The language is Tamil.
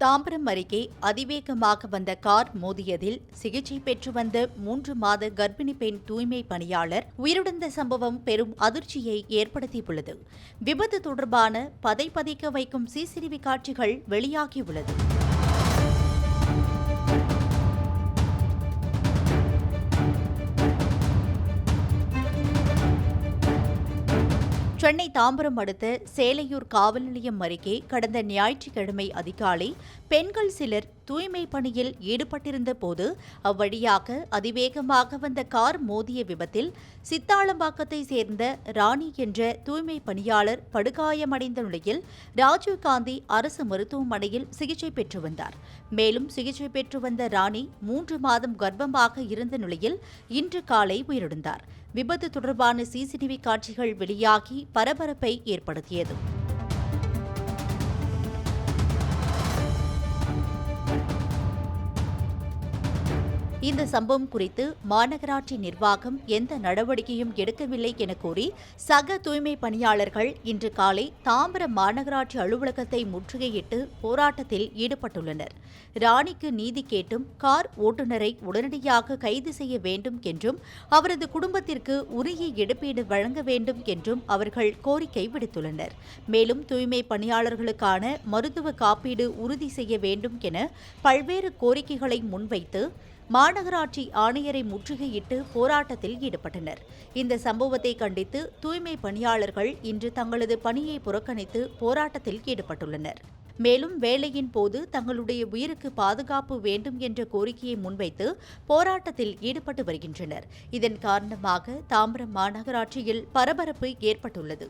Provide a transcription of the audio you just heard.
தாம்பரம் அருகே அதிவேகமாக வந்த கார் மோதியதில் சிகிச்சை பெற்று வந்த மூன்று மாத கர்ப்பிணி பெண் தூய்மை பணியாளர் உயிரிழந்த சம்பவம் பெரும் அதிர்ச்சியை ஏற்படுத்தியுள்ளது. விபத்து தொடர்பான பதை பதைக்க வைக்கும் சிசிடிவி காட்சிகள் வெளியாகியுள்ளது. சென்னை தாம்பரம் அடுத்த சேலையூர் காவல் நிலையம் அருகே கடந்த ஞாயிற்றுக்கிழமை அதிகாலை பெண்கள் சிலர் தூய்மை பணியில் ஈடுபட்டிருந்த போது அவ்வழியாக அதிவேகமாக வந்த கார் மோதிய விபத்தில் சித்தாளம்பாக்கத்தை சேர்ந்த ராணி என்ற தூய்மை பணியாளர் படுகாயமடைந்த நிலையில் ராஜீவ்காந்தி அரசு மருத்துவமனையில் சிகிச்சை பெற்று வந்தார். மேலும் சிகிச்சை பெற்று வந்த ராணி மூன்று மாதம் கர்ப்பமாக இருந்த நிலையில் இன்று காலை உயிரிழந்தார். விபத்து தொடர்பான சிசிடிவி காட்சிகள் வெளியாகி பரபரப்பை ஏற்படுத்தியது. இந்த சம்பவம் குறித்து மாநகராட்சி நிர்வாகம் எந்த நடவடிக்கையும் எடுக்கவில்லை என கூறி சக தூய்மை பணியாளர்கள் இன்று காலை தாம்பரம் மாநகராட்சி அலுவலகத்தை முற்றுகையிட்டு போராட்டத்தில் ஈடுபட்டுள்ளனர். ராணிக்கு நீதி கேட்டும் கார் ஓட்டுநரை உடனடியாக கைது செய்ய வேண்டும் என்றும் அவரது குடும்பத்திற்கு உரிய இழப்பீடு வழங்க வேண்டும் என்றும் அவர்கள் கோரிக்கை விடுத்துள்ளனர். மேலும் தூய்மை பணியாளர்களுக்கான மருத்துவ காப்பீடு உறுதி செய்ய வேண்டும் என பல்வேறு கோரிக்கைகளை முன்வைத்து மாநகராட்சி ஆணையரை முற்றுகையிட்டு போராட்டத்தில் ஈடுபட்டனர். இந்த சம்பவத்தை கண்டித்து தூய்மை பணியாளர்கள் இன்று தங்களது பணியை புறக்கணித்து போராட்டத்தில் ஈடுபட்டுள்ளனர். மேலும் வேலையின் போது தங்களுடைய உயிருக்கு பாதுகாப்பு வேண்டும் என்ற கோரிக்கையை முன்வைத்து போராட்டத்தில் ஈடுபட்டு வருகின்றனர். இதன் காரணமாக தாம்பரம் மாநகராட்சியில் பரபரப்பு ஏற்பட்டுள்ளது.